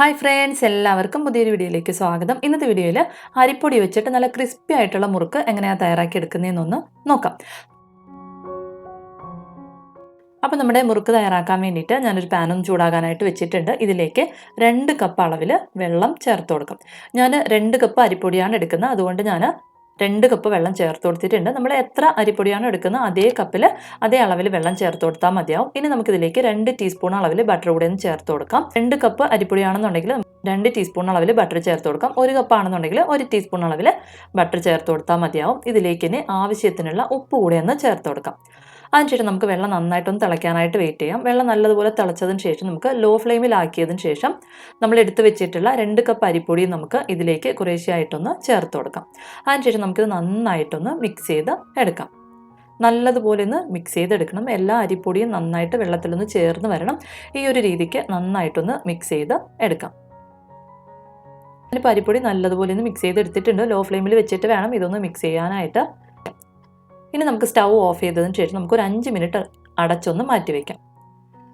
Hi friends എല്ലാവർക്കും പുതിയൊരു വീഡിയോയിലേക്ക് സ്വാഗതം. ഇന്നത്തെ വീഡിയോയിൽ അരിപ്പൊടി വെച്ചിട്ട് നല്ല ക്രിസ്പി ആയിട്ടുള്ള മുറുക്ക് എങ്ങനെയാണ് തയ്യാറാക്കി എടുക്കുന്നതെന്നൊന്ന് നോക്കാം. അപ്പോൾ നമ്മുടെ മുറുക്ക് തയ്യാറാക്കാൻ വേണ്ടിയിട്ട് ഞാനൊരു പാനും ചൂടാകാനായിട്ട് വെച്ചിട്ടുണ്ട്. ഇതിലേക്ക് രണ്ട് കപ്പ് അളവിൽ വെള്ളം ചേർത്ത് കൊടുക്കും. ഞാൻ രണ്ട് കപ്പ് അരിപ്പൊടിയാണ് എടുക്കുന്നത്. അതുകൊണ്ട് ഞാൻ രണ്ട് കപ്പ് വെള്ളം ചേർത്ത് കൊടുത്തിട്ടുണ്ട്. നമ്മൾ എത്ര അരിപ്പൊടിയാണ് എടുക്കുന്നത് അതേ കപ്പിൽ അതേ അളവിൽ വെള്ളം ചേർത്ത് കൊടുത്താൽ മതിയാവും. ഇനി നമുക്കിതിലേക്ക് രണ്ട് ടീസ്പൂൺ അളവിൽ ബട്ടർ കൂടി ഒന്ന് ചേർത്ത് കൊടുക്കാം. രണ്ട് കപ്പ് അരിപ്പൊടിയാണെന്നുണ്ടെങ്കിൽ രണ്ട് ടീസ്പൂൺ അളവിൽ ബട്ടർ ചേർത്ത് കൊടുക്കാം. ഒരു കപ്പ് ആണെന്നുണ്ടെങ്കിൽ ഒരു ടീസ്പൂൺ അളവിൽ ബട്ടർ ചേർത്ത് കൊടുത്താൽ മതിയാവും. ഇതിലേക്ക് ഇനി ആവശ്യത്തിനുള്ള ഉപ്പ് കൂടി ഒന്ന് ചേർത്ത് കൊടുക്കാം. അതിനുശേഷം നമുക്ക് വെള്ളം നന്നായിട്ടൊന്ന് തിളയ്ക്കാനായിട്ട് വെയിറ്റ് ചെയ്യാം. വെള്ളം നല്ലതുപോലെ തിളച്ചതിന് ശേഷം നമുക്ക് ലോ ഫ്ലെയിമിലാക്കിയതിന് ശേഷം നമ്മൾ എടുത്തു വെച്ചിട്ടുള്ള രണ്ട് കപ്പ് അരിപ്പൊടിയും നമുക്ക് ഇതിലേക്ക് കുറേശ്ശെയായിട്ടൊന്ന് ചേർത്ത് കൊടുക്കാം. അതിനുശേഷം നമുക്കിത് നന്നായിട്ടൊന്ന് മിക്സ് ചെയ്ത് എടുക്കാം. നല്ലതുപോലെ ഒന്ന് മിക്സ് ചെയ്തെടുക്കണം എല്ലാ അരിപ്പൊടിയും നന്നായിട്ട് വെള്ളത്തിലൊന്ന് ചേർന്ന് വരണം. ഈ ഒരു രീതിക്ക് നന്നായിട്ടൊന്ന് മിക്സ് ചെയ്ത് എടുക്കാം. ഞാനിപ്പോൾ പരിപ്പൊടി നല്ലതുപോലെ ഒന്ന് മിക്സ് ചെയ്തെടുത്തിട്ടുണ്ട്. ലോ ഫ്ലെയിമിൽ വെച്ചിട്ട് വേണം ഇതൊന്ന് മിക്സ് ചെയ്യാനായിട്ട്. ഇനി നമുക്ക് സ്റ്റൗ ഓഫ് ചെയ്തതിന് ശേഷം നമുക്ക് ഒരു അഞ്ച് മിനിറ്റ് അടച്ചൊന്ന് മാറ്റി വയ്ക്കാം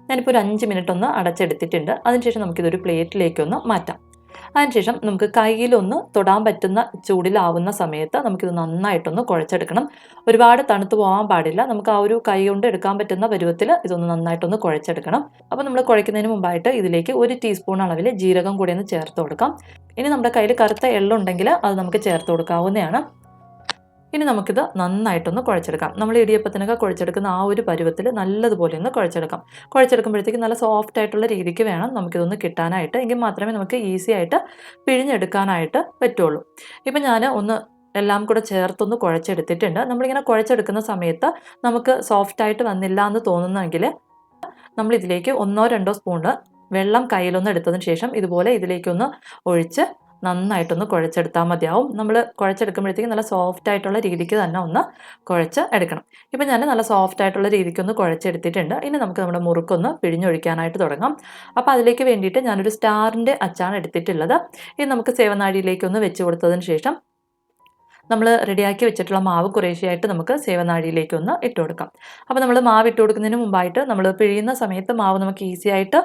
ഞാനിപ്പോൾ ഒരു അഞ്ച് മിനിറ്റ് ഒന്ന് അടച്ചെടുത്തിട്ടുണ്ട്. അതിനുശേഷം നമുക്കിതൊരു പ്ലേറ്റിലേക്കൊന്ന് മാറ്റാം. അതിനുശേഷം നമുക്ക് കയ്യിലൊന്ന് തൊടാൻ പറ്റുന്ന ചൂടിലാവുന്ന സമയത്ത് നമുക്കിത് നന്നായിട്ടൊന്ന് കുഴച്ചെടുക്കണം. ഒരുപാട് തണുത്ത് പോകാൻ പാടില്ല. നമുക്ക് ആ ഒരു കൈ കൊണ്ട് എടുക്കാൻ പറ്റുന്ന പരുവത്തിൽ ഇതൊന്ന് നന്നായിട്ടൊന്ന് കുഴച്ചെടുക്കണം. അപ്പോൾ നമ്മൾ കുഴയ്ക്കുന്നതിന് മുമ്പായിട്ട് ഇതിലേക്ക് ഒരു ടീസ്പൂൺ അളവിൽ ജീരകം കൂടി ഒന്ന് ചേർത്ത് കൊടുക്കാം. ഇനി നമ്മുടെ കയ്യിൽ കറുത്ത എള്ളുണ്ടെങ്കിൽ അത് നമുക്ക് ചേർത്ത് കൊടുക്കാവുന്നതാണ്. ഇനി നമുക്കിത് നന്നായിട്ടൊന്ന് കുഴച്ചെടുക്കാം. നമ്മൾ ഇടിയപ്പത്തിനൊക്കെ കുഴച്ചെടുക്കുന്ന ആ ഒരു പരുവത്തിൽ നല്ലതുപോലെ ഒന്ന് കുഴച്ചെടുക്കാം. കുഴച്ചെടുക്കുമ്പോഴത്തേക്ക് നല്ല സോഫ്റ്റ് ആയിട്ടുള്ള രീതിക്ക് വേണം നമുക്കിതൊന്ന് കിട്ടാനായിട്ട്. എങ്കിൽ മാത്രമേ നമുക്ക് ഈസി ആയിട്ട് പിഴിഞ്ഞെടുക്കാനായിട്ട് പറ്റുള്ളൂ. ഇപ്പം ഞാൻ ഒന്ന് എല്ലാം കൂടെ ചേർത്തൊന്ന് കുഴച്ചെടുത്തിട്ടുണ്ട്. നമ്മളിങ്ങനെ കുഴച്ചെടുക്കുന്ന സമയത്ത് നമുക്ക് സോഫ്റ്റ് ആയിട്ട് വന്നില്ല എന്ന് തോന്നുന്നെങ്കിൽ നമ്മളിതിലേക്ക് ഒന്നോ രണ്ടോ സ്പൂണ് വെള്ളം കയ്യിലൊന്ന് എടുത്തതിന് ശേഷം ഇതുപോലെ ഇതിലേക്കൊന്ന് ഒഴിച്ച് നന്നായിട്ടൊന്ന് കുഴച്ചെടുത്താൽ മതിയാവും. നമ്മൾ കുഴച്ചെടുക്കുമ്പോഴത്തേക്കും നല്ല സോഫ്റ്റ് ആയിട്ടുള്ള രീതിക്ക് തന്നെ ഒന്ന് കുഴച്ച് എടുക്കണം. ഇപ്പം ഞാൻ നല്ല സോഫ്റ്റ് ആയിട്ടുള്ള രീതിക്ക് ഒന്ന് കുഴച്ചെടുത്തിട്ടുണ്ട്. ഇനി നമുക്ക് നമ്മുടെ മുറുക്കൊന്ന് പിഴിഞ്ഞൊഴിക്കാനായിട്ട് തുടങ്ങാം. അപ്പോൾ അതിലേക്ക് വേണ്ടിയിട്ട് ഞാനൊരു സ്റ്റാറിന്റെ അച്ചാണ് എടുത്തിട്ടുള്ളത്. ഇനി നമുക്ക് സേവനാഴിയിലേക്കൊന്ന് വെച്ച് കൊടുത്തതിന് ശേഷം നമ്മൾ റെഡിയാക്കി വെച്ചിട്ടുള്ള മാവ് കുറേശ്ശെയായിട്ട് നമുക്ക് സേവനാഴിയിലേക്ക് ഒന്ന് ഇട്ട് കൊടുക്കാം. അപ്പോൾ നമ്മൾ മാവ് ഇട്ട് കൊടുക്കുന്നതിന് മുമ്പായിട്ട് നമ്മൾ പിഴിയുന്ന സമയത്ത് മാവ് നമുക്ക് ഈസി ആയിട്ട്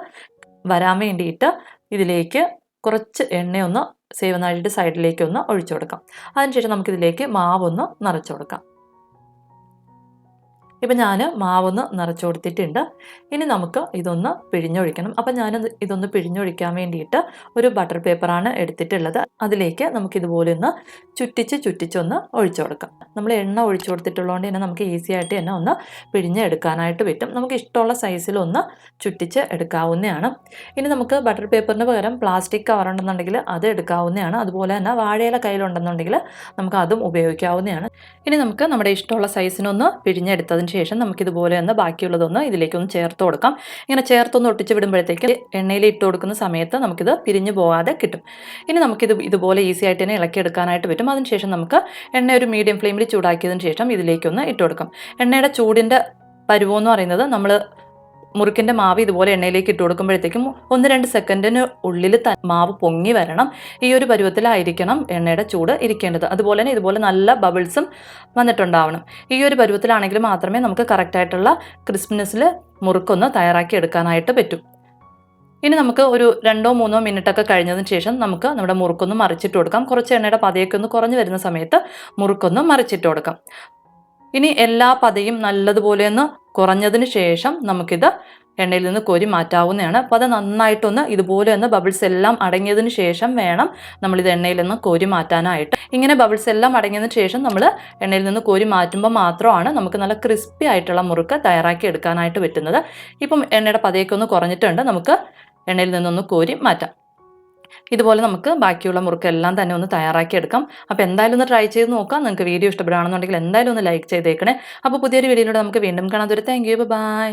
വരാൻ വേണ്ടിയിട്ട് ഇതിലേക്ക് കുറച്ച് എണ്ണയൊന്ന് സേവനാഴിയുടെ സൈഡിലേക്ക് ഒന്ന് ഒഴിച്ചു കൊടുക്കാം. അതിനുശേഷം നമുക്കിതിലേക്ക് മാവൊന്ന് നിറച്ചു കൊടുക്കാം. ഇപ്പം ഞാൻ മാവൊന്ന് നിറച്ചു കൊടുത്തിട്ടുണ്ട്. ഇനി നമുക്ക് ഇതൊന്ന് പിഴിഞ്ഞൊഴിക്കണം. അപ്പം ഞാൻ ഇതൊന്ന് പിഴിഞ്ഞൊഴിക്കാൻ വേണ്ടിയിട്ട് ഒരു ബട്ടർ പേപ്പറാണ് എടുത്തിട്ടുള്ളത്. അതിലേക്ക് നമുക്ക് ഇതുപോലെ ഒന്ന് ചുറ്റിച്ച് ചുറ്റിച്ചൊന്ന് ഒഴിച്ചു കൊടുക്കാം. നമ്മൾ എണ്ണ ഒഴിച്ചു കൊടുത്തിട്ടുള്ളതുകൊണ്ട് തന്നെ നമുക്ക് ഈസി ആയിട്ട് തന്നെ ഒന്ന് പിഴിഞ്ഞെടുക്കാനായിട്ട് പറ്റും. നമുക്ക് ഇഷ്ടമുള്ള സൈസിലൊന്ന് ചുറ്റിച്ച് എടുക്കാവുന്നതാണ്. ഇനി നമുക്ക് ബട്ടർ പേപ്പറിന് പകരം പ്ലാസ്റ്റിക് കവർ ഉണ്ടെന്നുണ്ടെങ്കിൽ അത് എടുക്കാവുന്നതാണ്. അതുപോലെ തന്നെ വാഴയില കയ്യിലുണ്ടെന്നുണ്ടെങ്കിൽ നമുക്ക് അതും ഉപയോഗിക്കാവുന്നതാണ്. ഇനി നമുക്ക് നമ്മുടെ ഇഷ്ടമുള്ള സൈസിനൊന്ന് പിഴിഞ്ഞെടുത്തതിന് ശേഷം നമുക്കിതുപോലെ ഒന്ന് ബാക്കിയുള്ളതൊന്ന് ഇതിലേക്കൊന്ന് ചേർത്ത് കൊടുക്കാം. ഇങ്ങനെ ചേർത്തൊന്ന് ഒട്ടിച്ച് വിടുമ്പോഴത്തേക്ക് എണ്ണയിൽ ഇട്ട് കൊടുക്കുന്ന സമയത്ത് നമുക്കിത് പിരിഞ്ഞു പോകാതെ കിട്ടും. ഇനി നമുക്കിത് ഇതുപോലെ ഈസി ആയിട്ട് തന്നെ ഇളക്കി എടുക്കാനായിട്ട് പറ്റും. അതിനുശേഷം നമുക്ക് എണ്ണ ഒരു മീഡിയം ഫ്ലെയിമിൽ ചൂടാക്കിയതിന് ശേഷം ഇതിലേക്കൊന്ന് ഇട്ട് കൊടുക്കാം. എണ്ണയുടെ ചൂടിന്റെ പരുവമെന്ന് പറയുന്നത് നമ്മൾ മുറുക്കിന്റെ മാവ് ഇതുപോലെ എണ്ണയിലേക്ക് ഇട്ട് കൊടുക്കുമ്പോഴത്തേക്കും ഒന്ന് രണ്ട് സെക്കൻഡിന് ഉള്ളിൽ മാവ് പൊങ്ങി വരണം. ഈ ഒരു പരുവത്തിലായിരിക്കണം എണ്ണയുടെ ചൂട് ഇരിക്കേണ്ടത്. അതുപോലെ തന്നെ ഇതുപോലെ നല്ല ബബിൾസും വന്നിട്ടുണ്ടാവണം. ഈ ഒരു പരുവത്തിലാണെങ്കിൽ മാത്രമേ നമുക്ക് കറക്റ്റായിട്ടുള്ള ക്രിസ്പിനെസ്സിൽ മുറുക്കൊന്ന് തയ്യാറാക്കി എടുക്കാനായിട്ട് പറ്റും. ഇനി നമുക്ക് ഒരു രണ്ടോ മൂന്നോ മിനിറ്റൊക്കെ കഴിഞ്ഞതിന് ശേഷം നമുക്ക് നമ്മുടെ മുറുക്കൊന്ന് മറിച്ചിട്ട് കൊടുക്കാം. കുറച്ച് എണ്ണയുടെ പതയൊക്കെ ഒന്ന് കുറഞ്ഞു വരുന്ന സമയത്ത് മുറുക്കൊന്ന് മറിച്ചിട്ട് കൊടുക്കാം. ഇനി എല്ലാ പതയും നല്ലതുപോലെ ഒന്ന് കുറഞ്ഞതിന് ശേഷം നമുക്കിത് എണ്ണയിൽ നിന്ന് കോരി മാറ്റാവുന്നതാണ്. അപ്പോൾ അത് നന്നായിട്ടൊന്ന് ഇതുപോലെ ഒന്ന് ബബിൾസ് എല്ലാം അടങ്ങിയതിന് ശേഷം വേണം നമ്മൾ ഇത് എണ്ണയിൽ നിന്ന് കോരി മാറ്റാനായിട്ട്. ഇങ്ങനെ ബബിൾസ് എല്ലാം അടങ്ങിയതിന് ശേഷം നമ്മൾ എണ്ണയിൽ നിന്ന് കോരി മാറ്റുമ്പോൾ മാത്രമാണ് നമുക്ക് നല്ല ക്രിസ്പി ആയിട്ടുള്ള മുറുക്ക് തയ്യാറാക്കി എടുക്കാനായിട്ട് പറ്റുന്നത്. ഇപ്പം എണ്ണയുടെ പതയൊക്കെ ഒന്ന് കുറഞ്ഞിട്ടുണ്ട്. നമുക്ക് എണ്ണയിൽ നിന്നൊന്ന് കോരി മാറ്റാം. ഇതുപോലെ നമുക്ക് ബാക്കിയുള്ള മുറുക്കെല്ലാം തന്നെ ഒന്ന് തയ്യാറാക്കി എടുക്കാം അപ്പോൾ എന്തായാലും ഒന്ന് ട്രൈ ചെയ്ത് നോക്കാം. നിങ്ങൾക്ക് വീഡിയോ ഇഷ്ടപ്പെടുകയാണെന്നുണ്ടെങ്കിൽ എന്തായാലും ഒന്ന് ലൈക്ക് ചെയ്തേക്കണേ. അപ്പോൾ പുതിയൊരു വീഡിയോയിലൂടെ നമുക്ക് വീണ്ടും കാണാൻ ഒരു താങ്ക് യു ബൈ